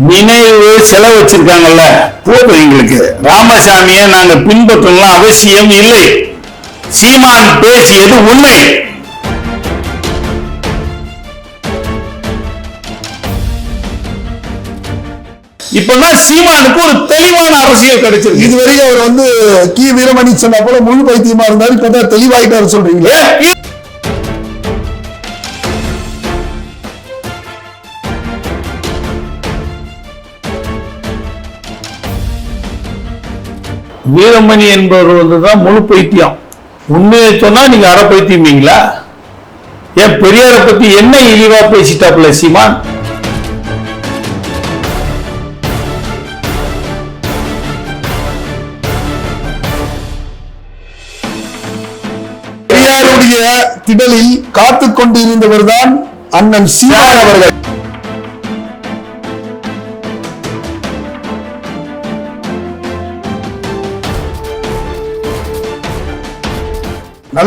நினைவு செலவு வச்சிருக்காங்கல்ல போதும் எங்களுக்கு. ராமசாமியை நாங்க பின்பற்றலாம் அவசியம் இல்லை. சீமான் பேசியது உண்மை. இப்பதான் சீமானுக்கு ஒரு தெளிவான அரசியல் கிடைச்சிருக்கு. இதுவரைக்கும் அவர் வந்து கி. வீரமணி சொன்னா போல முழு பைத்தியமா இருந்தாரு இப்பதான் தெளிவாயிட்டாரு சொல்றீங்களே? வீரமணி என்பவர் வந்துதான் முழு பைத்தியம். உண்மையை சொன்னா நீங்க அரை பைத்தியமீங்களா ஏன் பெரியாரை பத்தி என்ன இழிவா பேசிட்டாப்ல சீமான்? பெரியாருடைய திடலில் காத்து கொண்டிருந்தவர் தான் அண்ணன் சீமான் அவர்கள்.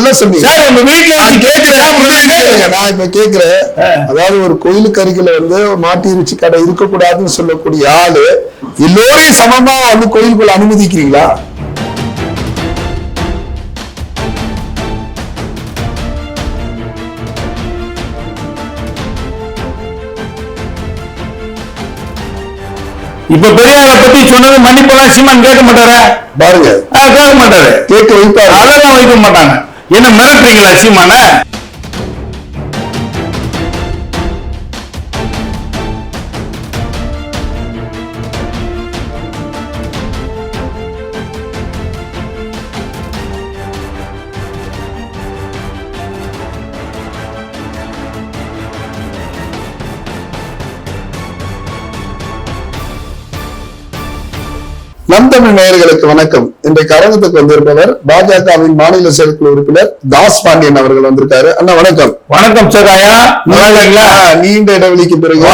நல்ல சொன்னீங்க? சார் உங்க வீட்டுல நான் கேட்கிறேன், கேட்கிறேன் இப்ப கேக்குறேன் ஆ. அதாவது ஒரு கோயிலுக்கு அருகில வந்து மாட்டு இறைச்சி கடை இருக்கக்கூடாதுன்னு சொல்லக்கூடிய ஆளு எல்லோரையும் சமமா வந்து கோயிலுக்குள்ள அனுமதிக்கிறீங்களா? இப்ப பெரியாரை பத்தி சொன்னது மன்னிப்பெல்லாம் சீமான் கேட்க மாட்டாரா? பாருங்க. கேட்க மாட்டாரு. கேட்க வைப்பாரு. அதெல்லாம் வைக்க மாட்டாங்க. என்ன மிரட்டுறீங்களா சீமான? நந்தமிழ் நேயர்களுக்கு வணக்கம். இன்றைக்கு அரங்கத்துக்கு வந்திருப்பவர் பாஜகவின் மாநில செயற்குழு உறுப்பினர் தாஸ் பாண்டியன் அவர்கள் வந்திருக்காரு. அண்ணா வணக்கம். வணக்கம் சகாயா நீண்ட இடைவெளிக்கு பிறகு.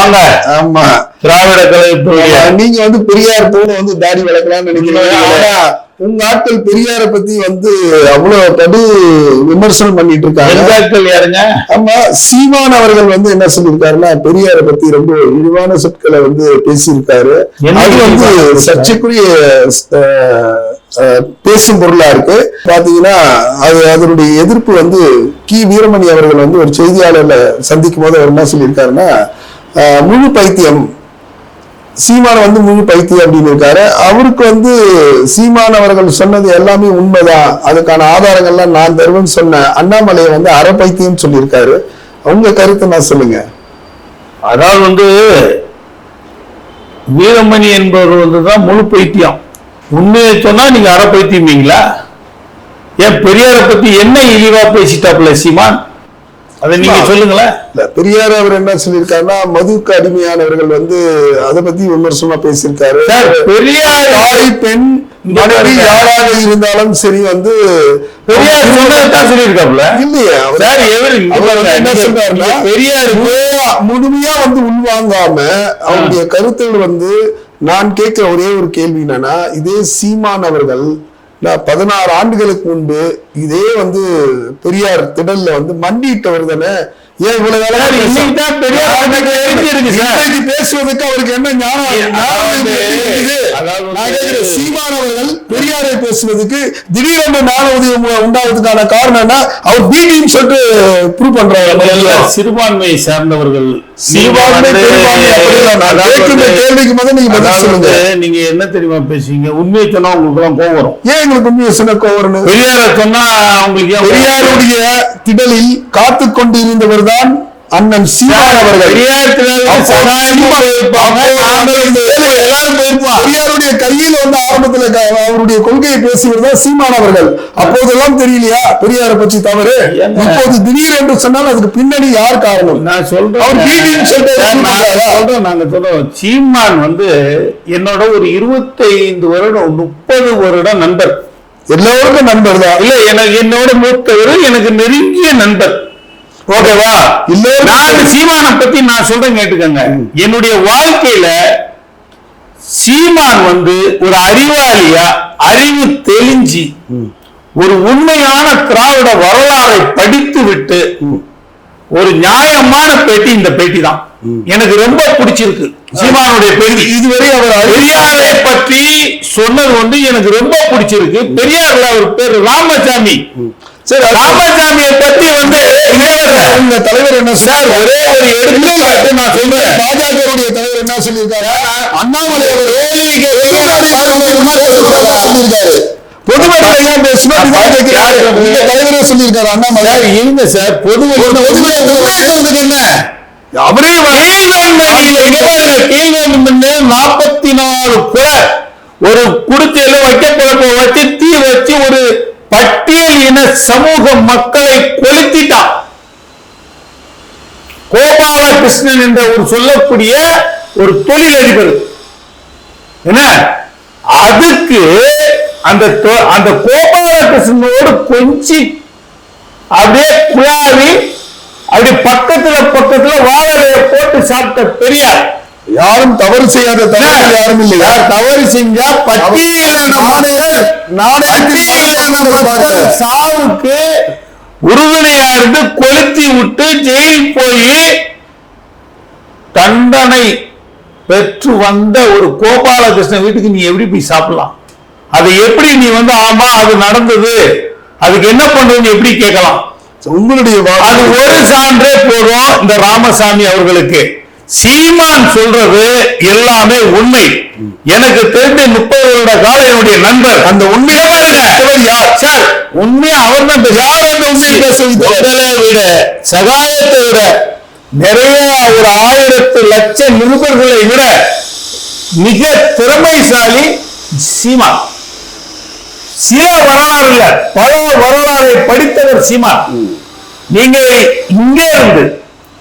ஆமா. திராவிட கலை நீங்க வந்து பெரியார் போல வந்து தாடி வளர்க்கலாம்னு நினைக்கிறீங்க உங்க ஆட்கள் பெரியார பத்தி வந்து அவ்வளவு கடு விமர்சனம் பண்ணிட்டு இருக்காங்க யாருங்க? ஆமா சீமான் அவர்கள் வந்து என்ன சொல்லியிருக்காருன்னா பெரியார பத்தி ரொம்ப இழிவான சொற்களை வந்து பேசியிருக்காரு. அது வந்து? சர்ச்சைக்குரிய பேசும் பொருளா இருக்கு. பாத்தீங்கன்னா அது அதனுடைய எதிர்ப்பு வந்து கி. வீரமணி அவர்கள் வந்து ஒரு செய்தியாளர்ல சந்திக்கும் போது அவர் என்ன சொல்லியிருக்காருன்னா முழு பைத்தியம் சீமான வந்து முழு பைத்தியம் அப்படின்னு இருக்காரு. அவருக்கு வந்து சீமான் அவர்கள் சொன்னது எல்லாமே உண்மைதான் அதுக்கான ஆதாரங்கள்லாம் நான் தருவேன்னு சொன்ன அண்ணாமலையை வந்து அரை பைத்தியம் சொல்லியிருக்காரு. உங்க கருத்தை நான் சொல்லுங்க. அதாவது வந்து வீரமணி என்பவர் வந்துதான் முழு பைத்தியம். உண்மையை சொன்னா நீங்க அரை பைத்தியமீங்களா ஏன் பெரியாரை பத்தி என்ன இழிவா பேசிட்டாப்ல சீமான்? அதை நீங்க ஆமா. சொல்லுங்களேன் இல்ல பெரியார் அவர் என்ன சொல்லியிருக்காருன்னா மதுக்கு அடிமையானவர்கள் வந்து அதை பத்தி விமர்சனமா பேசியிருக்காரு பெரியார் தாய் பெண் மனைவி. யாராக இருந்தாலும் சரி வந்து பெரியார் சொன்னதான் சொல்லியிருக்காப்ல இல்லையே சார் பாருங்க, என்ன சொல்றாருன்னா பெரியார் முழுமையா- வந்து உள்வாங்காம அவருடைய கருத்துகள் வந்து நான் கேட்கிற ஒரே ஒரு கேள்வி என்னன்னா இதே சீமான் அவர்கள் நான் பதினாறு ஆண்டுகளுக்கு முன்பு இதே வந்து பெரியார் திடல்ல வந்து மண்டிட்டவர் தானே? பேசுவதற்கு அவருக்கு என்ன ஞானம் ஞானம் அதாவது- இருக்குது? அதாவது வந்து- நான் கேட்கிறேன், சீமான் அவர்கள் பெரியாரை பேசுவதற்கு திடீரென்று ஞான உதயம் உண்டாவதுக்கான காரணம் என்ன? அவர் பிடின்னு சொல்லிட்டு ப்ரூவ் முதல்ல சிறுபான்மையை சார்ந்தவர்கள். நீங்க என்ன தெரியுமா பேசுவீங்க? உண்மையை சொன்னா உங்களுக்கு எல்லாம் கோவம் வரும். ஏன் எங்களுக்கு உண்மையை சொன்ன பெரியார சொன்னா வரும்? பெரியாருடைய திடலில் காத்து கொண்டிருந்தவர் தான் அண்ணன் சீமான் அவர்கள். பெரியாருடைய கையில் வந்து ஆரம்பத்துல அவருடைய கொள்கையை பேசியவர் தான் சீமான் அவர்கள். அப்போதெல்லாம் தெரியலையா? பெரியாரை பற்றி தவறு? இப்போது திடீர் என்று சொன்னால் அதுக்கு பின்னணி யார் காரணம்? நான்? சொல்றேன், நாங்க சொல்றோம். சீமான் வந்து என்னோட ஒரு இருபத்தைந்து வருடம் முப்பது வருடம் நண்பர். எல்லோருக்கும் நண்பர் தான். இல்ல எனக்கு என்னோட மூத்தவர் எனக்கு நெருங்கிய நண்பர். ஓகேவா? நான் சீமானை பத்தி நான் சொல்றேன் கேட்டுக்கங்க. என்னுடைய வாழ்க்கையில சீமான் வந்து ஒரு அறிவாளியா அறிவு தெளிஞ்சி ஒரு உண்மையான திராவிட வரலாறை படித்து விட்டு ஒரு நியாயமான பேட்டி இந்த பேட்டி தான் எனக்கு ரொம்ப பிடிச்சிருக்கு சீமானுடைய பெருமை இதுவரை அவர் பெரியாரை பற்றி சொன்னது வந்து எனக்கு ரொம்ப பிடிச்சிருக்கு. பெரியார்ல அவர் பேரு ராமசாமி. சரி ராமசாமியை பத்தி வந்து உங்க தலைவர் என்ன சார் ஒரே ஒரு எடுத்துக்காட்டு நான் சொல்றேன் பாஜகவுடைய தலைவர் என்ன சொல்லியிருக்காரு அண்ணாமலை சொல்லியிருக்காரு பொதுமக்கள் தலைவரே சொல்லியிருக்காரு அண்ணாமலை சார் இருங்க சார் பொது என்ன அவரே நாற்பத்தி நாலு குறை ஒரு குடிசையில வைக்க குழப்ப வச்சு தீ வச்சு ஒரு பட்டியல் இன சமூக மக்களை கொளுத்திட்டான் கோபாலகிருஷ்ணன் என்ற ஒரு சொல்லக்கூடிய ஒரு தொழிலதிபர். என்ன? அதுக்கு அந்த தொ- அந்த கோபாலகிருஷ்ணனோடு கொஞ்சி அப்படியே குழாவி அப்படி பக்கத்துல பக்கத்துல வாழலைய போட்டு சாப்பிட்ட பெரியார். யாரும் தவறு செய்யாத தலைவர் யாரும் இல்லையா? யார் தவறு செஞ்சா பட்டியலின மக்கள் சாவுக்கு உறுதுணையா இருந்து கொளுத்தி விட்டு ஜெயில் போய் தண்டனை பெற்று வந்த ஒரு கோபாலகிருஷ்ணன் வீட்டுக்கு நீ எப்படி போய் சாப்பிடலாம்? அது எப்படி நீ வந்து ஆமா அது நடந்தது. அதுக்கு என்ன பண்றதுன்னு எப்படி கேட்கலாம்? உங்களுடைய அது ஒரு சான்றே போதும் இந்த ராமசாமி அவர்களுக்கு. சீமான் சொல்றது எல்லாமே உண்மை. எனக்கு தெரிந்த முப்பது வருட கால என்னுடைய நண்பர். அந்த உண்மையை இவர் யார்? சார் உண்மையா அவர் தான் யார் அந்த உண்மையை பேச உங்களை விட சகாயத்தை விட நிறைய ஒரு ஆயிரத்து லட்சம் நிருபர்களை விட மிக திறமைசாலி சீமான். சில வரலாறு இல்ல பல வரலாறை படித்தவர் சீமான். நீங்க இங்கே இருந்து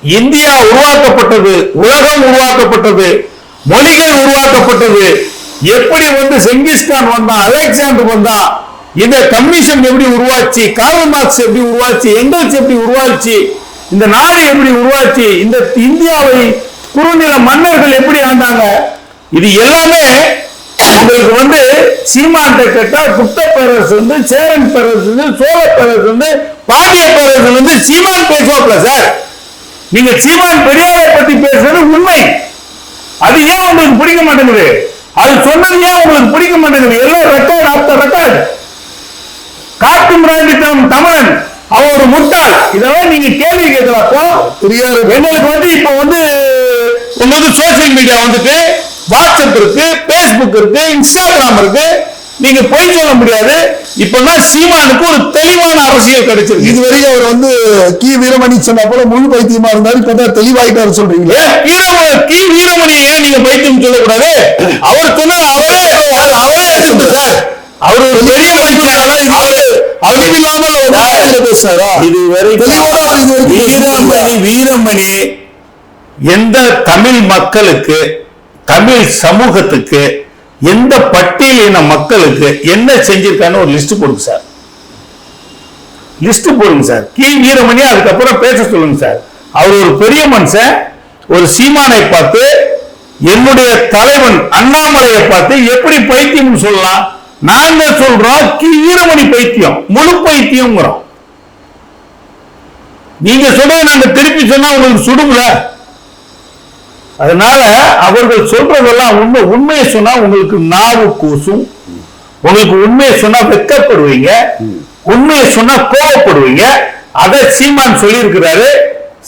இந்தியா உருவாக்கப்பட்டது உலகம் உருவாக்கப்பட்டது மொழிகள் உருவாக்கப்பட்டது. எப்படி வந்து செங்கிஸ்கான் வந்தான் அலெக்சாண்டர் வந்தான் இந்த கம்யூனிசம் எப்படி உருவாச்சு கார்ல் மார்க்ஸ் எப்படி உருவாச்சு எங்கல்ஸ் எப்படி உருவாச்சு இந்த நாடு எப்படி உருவாச்சு இந்த இந்தியாவை குறுநில மன்னர்கள் எப்படி ஆண்டாங்க இது எல்லாமே உங்களுக்கு வந்து சீமான்ட்ட கேட்டா குப்த பேரரசு வந்து சேரன் பேரரசு வந்து சோழ பேரரசு வந்து பாண்டிய பேரரசு வந்து சீமான் பேசுவாப்ல சார். நீங்க சீமான் பெரியாரை பத்தி பேசுறது உண்மை. அது ஏன் உங்களுக்கு பிடிக்க மாட்டேங்குது? அது சொன்னது ஏன் உங்களுக்கு பிடிக்க மாட்டேங்குது? எல்லாம் ரெக்கார்ட் ஆஃப்டர் ரெக்கார்ட் காட்டு மிராண்டித்தனம் தமிழன் அவன் ஒரு முட்டாள். இதெல்லாம் நீங்க கேள்வி பெரியார் எங்களுக்கு வந்து இப்ப வந்து உங்களுக்கு சோசியல் மீடியா வந்துட்டு வாட்ஸ்அப் இருக்கு பேஸ்புக் இருக்கு இன்ஸ்டாகிராம் இருக்கு. நீங்க பொய் சொல்ல முடியாது. இப்பதான் சீமானுக்கு ஒரு தெளிவான அரசியல் கிடைச்சிருக்கு. இதுவரைக்கும் அவர் வந்து கி. வீரமணி சொன்ன போல முழு பைத்தியமா இருந்தாரு இப்பதான் தெளிவாயிட்டாரு வீரமணி கி. வீரமணி ஏன் நீங்க பைத்தியம் சொல்லக்கூடாது. அவர் சொன்னது அவரே அவரே எடுத்துட்டு சார். அவர் ஒரு பெரிய இதுவரை தெளிவோட அவர் இதுவரைக்கும் வீரமணி வீரமணி எந்த தமிழ் மக்களுக்கு தமிழ் சமூகத்துக்கு எந்த பட்டியலின மக்களுக்கு என்ன செஞ்சிருக்கான்னு ஒரு லிஸ்ட் போடுங்க சார். லிஸ்ட் போடுங்க சார். கி வீரமணி அதுக்கப்புறம் பேச சொல்லுங்க சார். அவர் ஒரு பெரிய மனுஷன். ஒரு சீமானை பார்த்து என்னுடைய தலைவன் அண்ணாமலையை பார்த்து எப்படி பைத்தியம்னு சொல்லலாம்? நாங்க சொல்றோம் கி வீரமணி பைத்தியம் முழு பைத்தியம்ங்கிறோம். நீங்க சொல்றதை நாங்க திருப்பி சொன்னா உங்களுக்கு சுடுங்களா. அதனால அவர்கள் சொல்றதெல்லாம் உண்மை உண்மையை சொன்னா உங்களுக்கு நாவு கூசும். உங்களுக்கு உண்மையை சொன்னா வெக்கப்படுவீங்க. உண்மையை சொன்னா கோவப்படுவீங்க அதை சீமான் சொல்லியிருக்கிறாரு.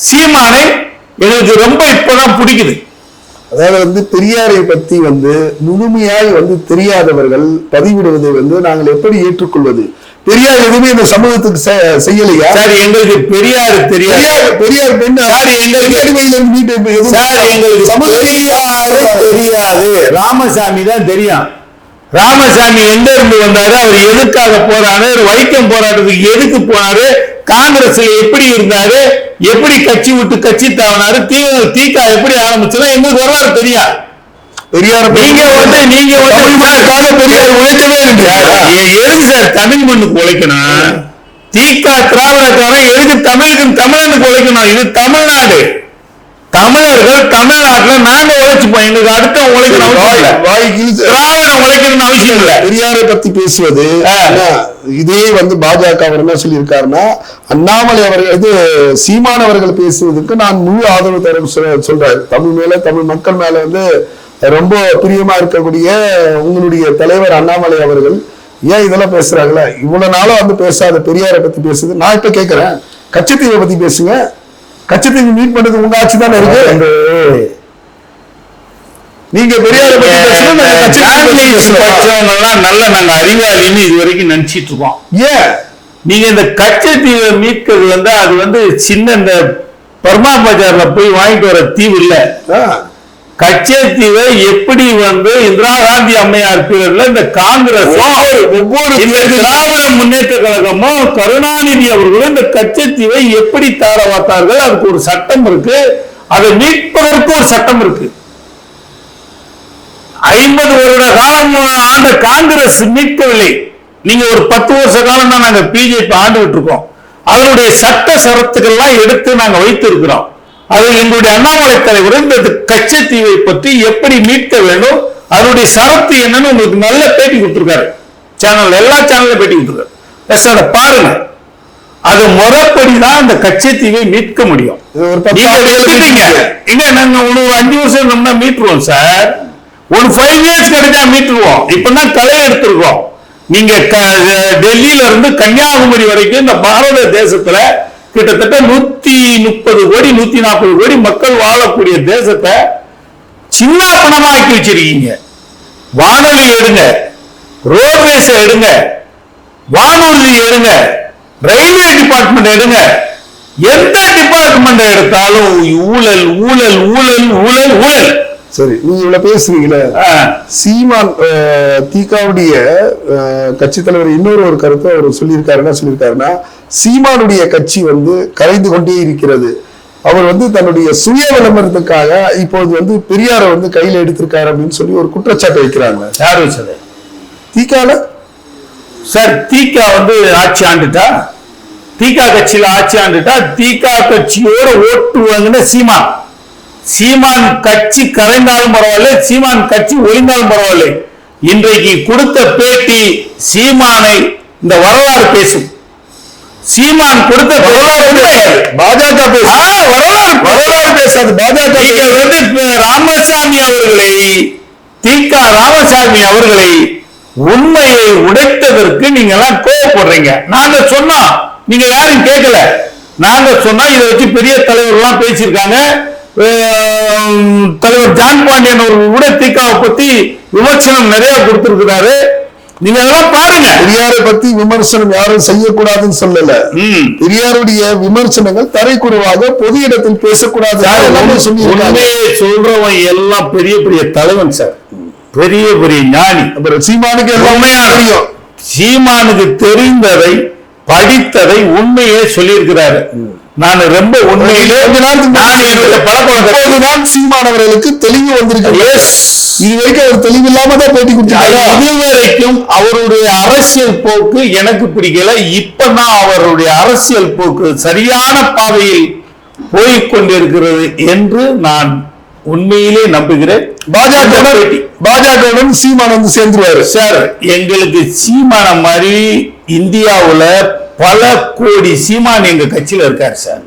சீமானை எனக்கு ரொம்ப இப்பதான் பிடிக்குது. அதாவது வந்து பெரியாரை பத்தி வந்து முழுமையாய் வந்து தெரியாதவர்கள் பதிவிடுவதை வந்து நாங்கள் எப்படி ஏற்றுக்கொள்வது? பெரியார் எதுவுமே இந்த சமூகத்துக்கு செ- செய்யலையா? சார் எங்களுக்கு பெரியாரு தெரியாது. பெரியார் சார், எங்களுக்கு- சார் எங்களுக்கு பெரியாரே தெரியாது. ராமசாமி தான் தெரியும். ராமசாமி எங்க இருந்து வந்தாரு? அவர் எதுக்காக போறாரு? வைக்கம் போராட்டத்துக்கு எதுக்கு போனாரு? காங்கிரஸ்ல எப்படி இருந்தாரு? எப்படி கட்சி விட்டு கட்சி தாவினாரு? தீ தீகா எப்படி ஆரம்பிச்சதோ எங்களுக்கு வரலாறு தெரியும் பெரியார் நீங்க வந்து நீங்க வந்து தமிழ்மொழிக்காக பெரியார் உழைக்கவே எதுக்கு சார் தமிழ் மண்ணுக்கு உழைக்கணும்? தீகா திராவிடக்காரன் எதுக்கு தமிழுக்கு தமிழனுக்கு உழைக்கணும்? இது தமிழ்நாடு. தமிழர்கள் தமிழ்நாட்டுல நாங்க உழைச்சுப்போம். எங்களுக்கு அடுத்த உழைக்கணும் திராவிடம் உழைக்கணும்னு அவசியம் இல்ல. பெரியாரை பத்தி பேசுவது இதே வந்து பாஜக அவர் என்ன சொல்லியிருக்காருன்னா அண்ணாமலை அவர்கள் இது சீமான் அவர்கள் பேசுவதற்கு நான் முழு ஆதரவு தர சொல்~ சொல்றாரு. தமிழ் மேல தமிழ் மக்கள் மேல வந்து ரொம்ப பிரியமா இருக்கக்கூடிய உங்களுடைய தலைவர் அண்ணாமலை அவர்கள் ஏன் இதெல்லாம் பேசுறாங்களே? இவ்வளவு நாளா வந்து பேசாத பெரியாரை பத்தி பேசுது. நான் இப்ப கேட்கிறேன் கச்சத்தீவை பத்தி பேசுங்க. கச்சத்தீவு மீட் பண்றது உங்க ஆட்சி தானே இருக்கு? நீங்க பெரியாரை பத்தி பேசுறோம். நல்ல நாங்க அறிவாளின்னு இது வரைக்கும் நினைச்சிட்டு இருக்கோம். ஏன்? நீங்க இந்த கச்சத்தீவை மீட்கிறது வந்து அது வந்து சின்ன இந்த பர்மா பஜார்ல போய் வாங்கிட்டு வர தீவு இல்ல. கச்சத்தீவை எப்படி வந்து இந்திரா காந்தி அம்மையார் பீரியட்ல இந்த காங்கிரஸ் ஒவ்வொரு திராவிட முன்னேற்ற கழகமும் கருணாநிதி அவர்களும் இந்த கச்சத்தீவை எப்படி தார வார்த்தார்கள் அதுக்கு ஒரு சட்டம் இருக்கு. அதை மீட்பதற்கு ஒரு சட்டம் இருக்கு. ஐம்பது வருட காலம் ஆண்ட காங்கிரஸ் மீட்கவில்லை. நீங்க ஒரு பத்து வருஷ காலம் தான் நாங்க பிஜேபி ஆண்டுகிட்டு இருக்கோம். அதனுடைய சட்ட சரத்துக்கள்லாம் எடுத்து நாங்க வைத்திருக்கிறோம். அது எங்களுடைய அண்ணாமலை தலைவர் இந்த கச்சத்தீவை பற்றி எப்படி மீட்க வேண்டும் அதனுடைய சரத்து என்னன்னு உங்களுக்கு நல்ல பேட்டி கொடுத்திருக்காரு. சேனல் எல்லா சேனல்ல பேட்டி கொடுத்திருக்காரு. அதை பாருங்க. அது முறைப்படி தான் அந்த கச்சத்தீவை மீட்க முடியும். பத்து நீங்க ஒரு அஞ்சு வருஷம் இருந்தோம்னா மீட்டுருவோம் சார். ஒரு ஃபைவ் இயர்ஸ் கிடைச்சா மீட்டுருவோம். இப்பதான் களை எடுத்திருக்கோம் நீங்க டெல்லியில இருந்து கன்னியாகுமரி வரைக்கும் இந்த பாரத தேசத்துல கிட்டத்தட்ட நூத்தி முப்பது கோடி நூத்தி நாற்பது கோடி மக்கள் வாழக்கூடிய தேசத்தை சின்ன பணமாக்கி வச்சிருக்கீங்க. வானொலி எடுங்க ரோட்வேஸ் எடுங்க வானூர்தி எடுங்க ரயில்வே டிபார்ட்மெண்ட் எடுங்க. எந்த டிபார்ட்மெண்ட் எடுத்தாலும் ஊழல் ஊழல் ஊழல் ஊழல் ஊழல். சரி நீங்க இவ்வளவு பேசுறீங்களே. சீமான் தீகாவுடைய கட்சி தலைவர் இன்னொரு ஒரு கருத்தை அவர் சொல்லியிருக்காரு. என்ன சொல்லியிருக்காருன்னா சீமானுடைய கட்சி வந்து கரைந்து கொண்டே இருக்கிறது. அவர் வந்து தன்னுடைய சுய விளம்பரத்துக்காக இப்போது வந்து பெரியாரை வந்து கையில எடுத்திருக்காரு அப்படின்னு சொல்லி ஒரு குற்றச்சாட்டு வைக்கிறாங்க. யார் வச்சது? தீகால சார் தீகா வந்து ஆட்சி ஆண்டுட்டா? தீகா கட்சியில ஆட்சி ஆண்டுட்டா? தீகா கட்சியோட ஓட்டு வாங்கின சீமான். சீமான் கட்சி கரைந்தாலும் பரவாயில்ல சீமான் கட்சி ஒளிந்தாலும் பரவாயில்லை. இன்றைக்கு கொடுத்த பேட்டி சீமானை இந்த வரலாறு பேசும். சீமான் கொடுத்த வரலாறு பாஜக வரலாறு வரலாறு பேசாது. பாஜக வந்து ராமசாமி அவர்களை தீகா ராமசாமி அவர்களை உண்மையை உடைத்ததற்கு நீங்க எல்லாம் கோவப்படுறீங்க. நாங்க சொன்னோம். நீங்க யாரும் கேட்கல. நாங்க சொன்னா இதை வச்சு பெரிய தலைவர் எல்லாம் பேசியிருக்காங்க. தலைவர் ஜான் பாண்டியன் அவர்கள் கூட தீகாவை பத்தி விமர்சனம் நிறைய கொடுத்திருக்கிறாரு. நீங்க அதெல்லாம் பாருங்க. பெரியாரை பத்தி விமர்சனம் யாரும் செய்யக்கூடாதுன்னு சொல்லல. பெரியாருடைய விமர்சனங்கள் தரைக்குறைவாக பொது இடத்தில் பேசக்கூடாது சொல்றவன் எல்லாம் பெரிய பெரிய தலைவன் சார். பெரிய பெரிய ஞானி. அப்புறம் சீமானுக்கு எல்லாமே தெரியும். சீமானுக்கு தெரிந்ததை படித்ததை உண்மையே சொல்லியிருக்கிறாரு. நான் ரொம்ப உண்மையிலே கொஞ்ச நேரத்துக்கு நான் என்னுடைய பழக்கம் இப்போதுதான் சீமான் அவர்களுக்கு தெளிவு வந்திருக்கு இது வரைக்கும் அவர் தெளிவு இல்லாம தான் பேட்டி கொடுத்தாரு இதுவரைக்கும் அவருடைய அரசியல் போக்கு எனக்கு பிடிக்கல. இப்பதான் அவருடைய அரசியல் போக்கு சரியான பாதையில் போய்க் கொண்டிருக்கிறது என்று நான் உண்மையிலே நம்புகிறேன். பாஜக. பாஜகவுடன் சீமான் வந்து சேர்ந்துருவாரு. சார் எங்களுக்கு சீமான மாதிரி இந்தியாவுல பல கோடி சீமான் எங்க கட்சியில இருக்காரு சார்.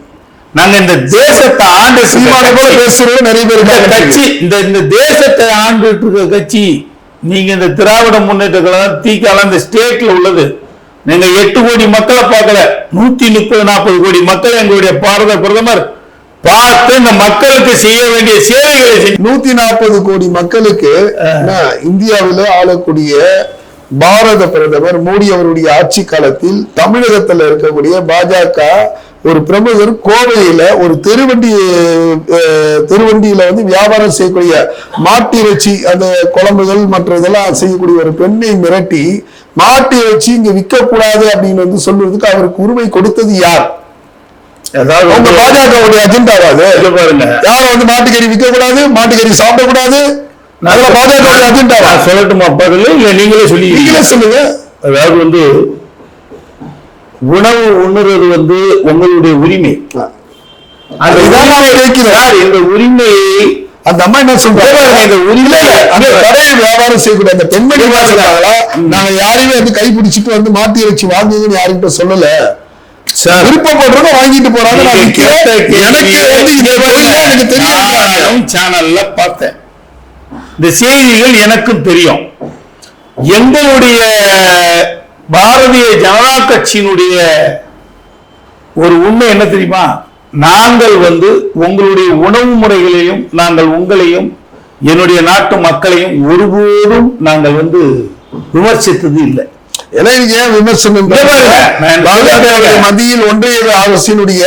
நாங்க இந்த தேசத்தை ஆண்டு சீமானை போல பேசுறவங்க நிறைய பேர் கட்சி இந்த இந்த தேசத்தை ஆண்டுட்டு இருக்க கட்சி நீங்க இந்த திராவிட முன்னேற்ற கழகம் தீக்கால இந்த ஸ்டேட்ல உள்ளது. நீங்க எட்டு கோடி மக்களை பார்க்கல நூத்தி முப்பது நாற்பது கோடி மக்கள் எங்களுடைய பாரத பிரதமர் பார்த்து இந்த மக்களுக்கு செய்ய வேண்டிய சேவைகளை நூத்தி நாற்பது கோடி மக்களுக்கு இந்தியாவில ஆளக்கூடிய பாரத பிரதமர் மோடி அவருடைய ஆட்சி காலத்தில் தமிழகத்துல இருக்கக்கூடிய பாஜக ஒரு பிரமுகர் கோவையில ஒரு தெருவண்டி தெருவண்டியில வந்து வியாபாரம் செய்யக்கூடிய மாட்டு இறைச்சி அந்த குழம்புகள் மற்ற இதெல்லாம் செய்யக்கூடிய ஒரு பெண்ணை மிரட்டி மாட்டு இறைச்சி இங்க விற்க கூடாது அப்படின்னு வந்து சொல்றதுக்கு அவருக்கு உரிமை கொடுத்தது யார்? பாஜகவுடைய அஜெண்டாவாது யாரும் வந்து மாட்டுக்கறி விற்க கூடாது மாட்டுக்கறி சாப்பிடக்கூடாது? அதெல்லாம் பாஜகவுடைய அஜெண்டாவா சொல்லட்டுமா பதில்? இல்ல நீங்களே சொல்லி நீங்களே சொல்லுங்க. அதாவது வந்து உணவு உண்ணுறது வந்து உங்களுடைய உரிமை. இந்த உரிமையை அந்த அம்மா என்ன சொல்றாங்க? இந்த உரிமை அந்த கடையில் வியாபாரம் செய்யக்கூடிய அந்த பெண்மணி சொல்றாங்களா? நாங்க யாரையுமே வந்து கைப்பிடிச்சிட்டு வந்து மாட்டி இறைச்சி வாங்குங்கன்னு யாருக்கிட்ட சொல்லல. விருப்பப்படுறத வாங்கிட்டு போறாங்க. எனக்கு வந்து எனக்கு தெரியும் சேனல்ல பார்த்தேன். இந்த செய்திகள் எனக்கும் தெரியும். எங்களுடைய பாரதிய ஜனதா கட்சியினுடைய ஒரு உண்மை என்ன தெரியுமா? நாங்கள் வந்து உங்களுடைய உணவு முறைகளையும் நாங்கள் உங்களையும் என்னுடைய நாட்டு மக்களையும் ஒருபோதும் நாங்கள் வந்து விமர்சித்தது இல்லை. விமர்சனம். மத்தியில் ஒன்றிய அரசினுடைய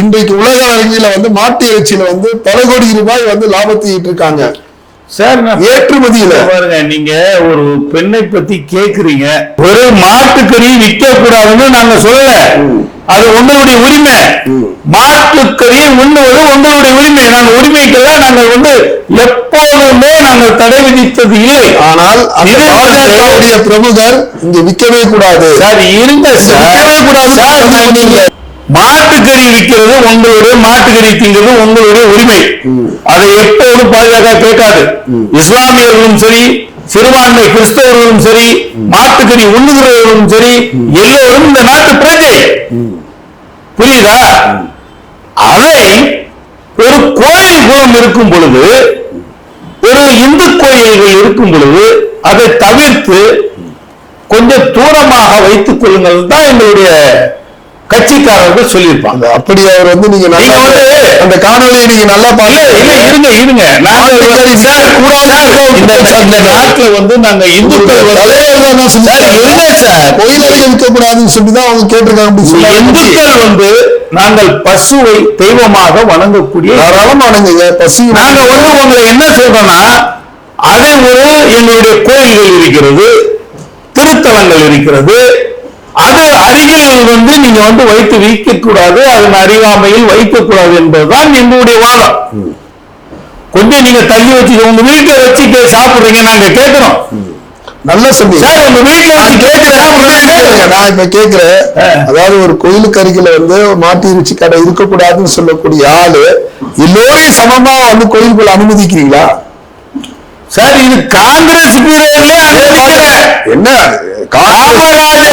இன்றைக்கு உலக அரங்கில வந்து மாட்டு இறைச்சியில வந்து பல கோடி ரூபாய் வந்து லாபத்தை இருக்காங்க சார் ஏற்றுமதியில. பாருங்க நீங்க ஒரு பெண்ணை பத்தி கேக்குறீங்க. ஒரு மாட்டுக்கறி விற்க கூடாதுன்னு நாங்க சொல்லல. அது உங்களுடைய உரிமை. மாட்டுக்கறியை உண்ணுவது உங்களுடைய உரிமை. நாங்க உரிமைக்கெல்லாம் நாங்கள் வந்து எப்போதுமே நாங்கள் தடை விதித்தது இல்லை. ஆனால் பிரமுகர் இங்க விற்கவே கூடாது. சார் இருங்க சார் விற்கவே கூடாது மாட்டுக்கறி விற்கிறது உங்களுடைய மாட்டுக்கறி திங்கிறது உங்களுடைய உரிமை. அதை எப்போதும் பாஜக கேட்காது. இஸ்லாமியர்களும் சரி சிறுபான்மை கிறிஸ்தவர்களும் சரி மாட்டுக்கறி உண்ணுகிறவர்களும் சரி எல்லோரும் இந்த நாட்டு பிரஜை. புரியுதா? அதை ஒரு கோயில் குளம் இருக்கும் பொழுது ஒரு இந்து கோயில்கள் இருக்கும் பொழுது அதை தவிர்த்து கொஞ்சம் தூரமாக வைத்துக் கொள்ளுங்கள் தான் எங்களுடைய கட்சிக்காரர்கள் சொல்லியிருப்பாங்க. அப்படி அவர் வந்து நீங்க அந்த காணொலியை நீங்க நல்லா பாருங்க இல்ல இருங்க இருங்க. இந்த நாட்டுல வந்து நாங்க இந்துக்கள் வந்து தலைவர் தான் சார், சொல்லிருக்காங்க. இருங்க சார் கோயில் அருகே விற்க கூடாதுன்னு சொல்லி தான் அவங்க கேட்டிருக்காங்க. இந்துக்கள் வந்து நாங்கள் பசுவை தெய்வமாக வணங்கக்கூடிய தாராளமா அடங்குங்க பசி நாங்க வந்து உங்களை என்ன சொல்றோம்னா அதை ஒரு எங்களுடைய கோயில்கள் இருக்கிறது திருத்தலங்கள் இருக்கிறது அருகில் வந்து நீங்க வந்து வைத்து வைக்க கூடாது அதன் அறியாமையில் வைக்கக்கூடாது என்பதுதான் எங்களுடைய வாதம். கொஞ்சம் நீங்க தள்ளி வச்சு உங்க வீட்டுல வச்சுட்டு சாப்பிடுறீங்க நாங்க கேட்கிறோம். நல்ல சொன்னீங்க சார் உங்க வீட்டுல வச்சு நான் இப்ப கேக்குறேன் ஆ. அதாவது ஒரு கோயிலுக்கு அருகில வந்து மாட்டு இறைச்சி கடை இருக்கக்கூடாதுன்னு சொல்லக்கூடிய ஆளு எல்லோரையும் சமமா வந்து கோயிலுக்குள்ள அனுமதிக்கிறீங்களா? சார் இது காங்கிரஸ் என்ன? காமராஜர்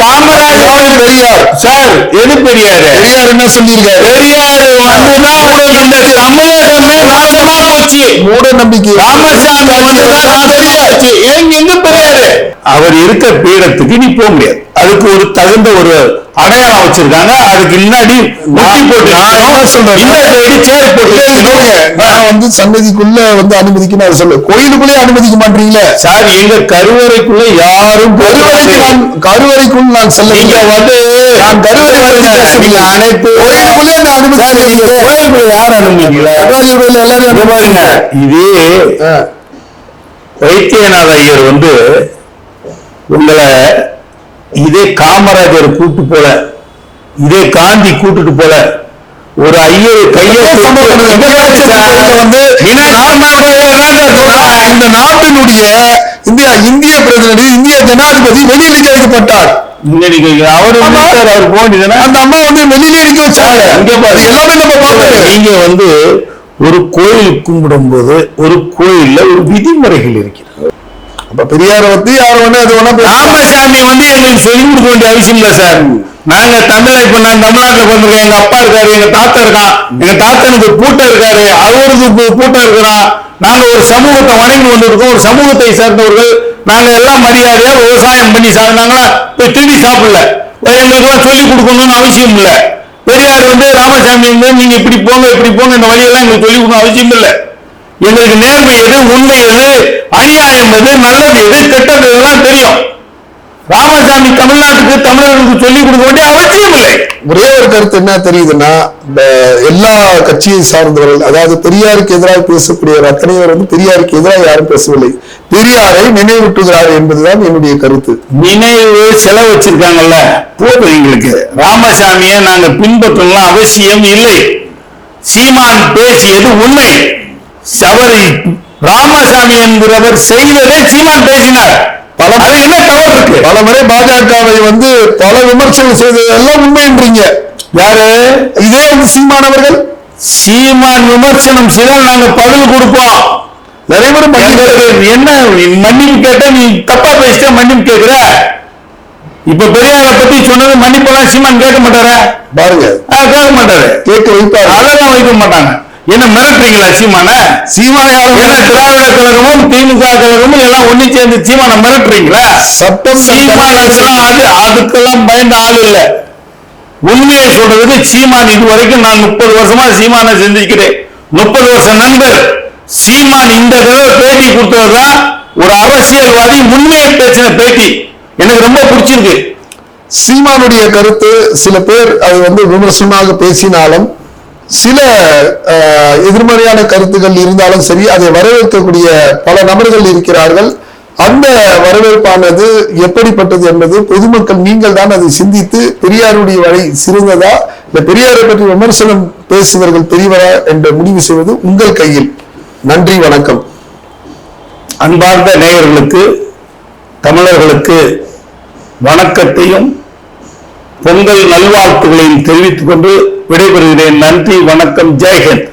காமராஜர் பெரியார். சார் எது பெரியாரு? பெரியார் என்ன சொல்லியிருக்காரு பெரியாரு தமிழகமே நாசமா போச்சு. மூட நம்பிக்கை. ராமசாமி எங்க எங்க பெரியாரு? அவர் இருக்க பீடத்துக்கு நீ போக முடியாது. அதுக்கு ஒரு தகுந்த ஒரு அடையாளம் வச்சிருக்காங்க. அதுக்கு முன்னாடி நான் வந்து சன்னதிக்குள்ள வந்து அனுமதிக்கணும் அதை சொல்ல. கோயிலுக்குள்ளே அனுமதிக்க மாட்டீங்களே? சார் எங்க கருவறைக்குள்ள யாரும் கருவறைக்கு. நான் கருவறைக்குள் நான் செல்ல நீங்க வந்து நான் கருவறை பத்தி பேசவில்லை. நீங்க அனைத்து கோயிலுக்குள்ளே நான் அனுமதிக்கிறீங்க கோயிலுக்குள்ள யார் அனுமதிக்கல? கருவறையில எல்லாரும் இங்க பாருங்க. இதே. வைத்தியநாத ஐயர் வந்து உங்களை இதே காமராஜர் கூட்டு போல இதே காந்தி கூட்டுட்டு போல ஒரு ஐயர் கையை இந்த நாட்டினுடைய இந்தியா இந்திய பிரதிநிதி இந்திய ஜனாதிபதி வெளியில் நிக்க வைக்கப்பட்டார் அவர் அவர் போனீங்கன்னா அந்த அம்மா வந்து வெளியிலே நிக்க வச்சாங்க எல்லாமே நம்ம பார்த்தோம் நீங்க வந்து ஒரு கோயில் கும்பிடும் போது ஒரு கோயில்ல ஒரு விதிமுறைகள் இருக்கிறது. அப்ப பெரியார வந்து யார் வேணா அது வேணா பேசலாம். ராமசாமி வந்து எங்களுக்கு சொல்லி கொடுக்க வேண்டிய அவசியம் இல்லை சார். நாங்க தமிழை இப்ப நான் தமிழ்நாட்டுல பிறந்திருக்கேன். எங்க அப்பா இருக்காரு எங்க தாத்தா இருக்கான் எங்க தாத்தனுக்கு பூட்டம் இருக்காரு. அவருக்கு பூ- பூட்டம் இருக்கிறான் நாங்க ஒரு சமூகத்தை வணங்கி கொண்டிருக்கோம் ஒரு சமூகத்தை சேர்ந்தவர்கள் நாங்க எல்லாம் மரியாதையா விவசாயம் பண்ணி சாப்பிட்டாங்களா போய் திருடி சாப்பிடல. எங்களுக்கு எல்லாம் சொல்லி கொடுக்கணும்னு அவசியம் இல்லை. பெரியார் வந்து ராமசாமி வந்து நீங்க இப்படி போங்க இப்படி போங்க இந்த வழியெல்லாம் எங்களுக்கு சொல்லி கொடுக்கணும் அவசியம் இல்லை. எங்களுக்கு நேர்மை எது உண்மை எது அநியாயம் எது நல்லது எது கெட்டது இதெல்லாம் தெரியும். ராமசாமி தமிழ்நாட்டுக்கு தமிழர்களுக்கு சொல்லிக் கொடுக்க வேண்டிய அவசியம் இல்லை. ஒரே ஒரு கருத்து என்ன தெரியுதுன்னா இந்த எல்லா கட்சியை சார்ந்தவர்கள் அதாவது பெரியாருக்கு எதிராக பேசக்கூடிய அத்தனை பேர் வந்து பெரியாருக்கு எதிராக யாரும் பேசவில்லை. பெரியாரை நினைவூட்டுகிறார் என்பதுதான் என்னுடைய கருத்து. நினைவு செலவு வச்சிருக்காங்கல்ல போதும் எங்களுக்கு. ராமசாமியை நாங்க பின்பற்றலாம் அவசியம் இல்லை. சீமான் பேசியது உண்மை. அவரை ராமசாமி என்கிறவர் செய்ததை சீமான் பேசினார். பல அது என்ன தவறு இருக்கு. பல முறை பாஜகவை வந்து பல விமர்சனம் செய்ததெல்லாம் உண்மைன்றீங்க. யாரு? இதே வந்து சீமானவர்கள் சீமான் விமர்சனம் செய்தால் நாங்க பதில் கொடுப்போம். நிறைய பேர்? மன்னிப்பு என்ன மன்னிப்பு கேட்டா நீ தப்பா பேசிட்ட மன்னிப்பு கேக்குற இப்ப பெரியார பத்தி சொன்னது மன்னிப்பெல்லாம் சீமான் கேட்க மாட்டாரா? பாருங்க. கேட்க மாட்டாரு. கேட்க வைப்பாரு. அதெல்லாம் வைக்க மாட்டாங்க. என்ன மிரட்டுறீங்களா சீமான? சீமான யாரும் ஏன்னா திராவிட கழகமும் திமுக கழகமும் எல்லாம் ஒண்ணு சேர்ந்து சீமான மிரட்டுறீங்களா? சட்டம் சீமான் அதெல்லாம் அது அதுக்கெல்லாம் பயந்த ஆள் இல்ல. உண்மையை சொல்றதுக்கு சீமான் இது வரைக்கும் நான் முப்பது வருஷமா சீமானை சிந்திக்கிறேன். முப்பது வருஷம் நண்பர் சீமான் இந்த தடவை பேட்டி கொடுத்தவர் தான் ஒரு அரசியல்வாதி உண்மையை பேசின பேட்டி. எனக்கு ரொம்ப பிடிச்சிருக்கு. சீமானுடைய கருத்து சில பேர் அது வந்து விமர்சனமாக பேசினாலும் சில எதிர்மறையான கருத்துக்கள் இருந்தாலும் சரி அதை வரவேற்கக்கூடிய பல நபர்கள் இருக்கிறார்கள். அந்த வரவேற்பானது எப்படிப்பட்டது என்பது பொதுமக்கள் நீங்கள் தான் அதை சிந்தித்து பெரியாருடைய வழி சிறந்ததா இல்ல பெரியாரை பற்றி விமர்சனம் பேசுவர்கள் பெரியவரா என்று முடிவு செய்வது உங்கள் கையில். நன்றி வணக்கம். அன்பார்ந்த நேயர்களுக்கு தமிழர்களுக்கு வணக்கத்தையும் பொங்கல் நல்வாழ்த்துகளையும் தெரிவித்துக் கொண்டு விடைபெறுகிறேன். நன்றி வணக்கம் ஜெய்ஹிந்த்.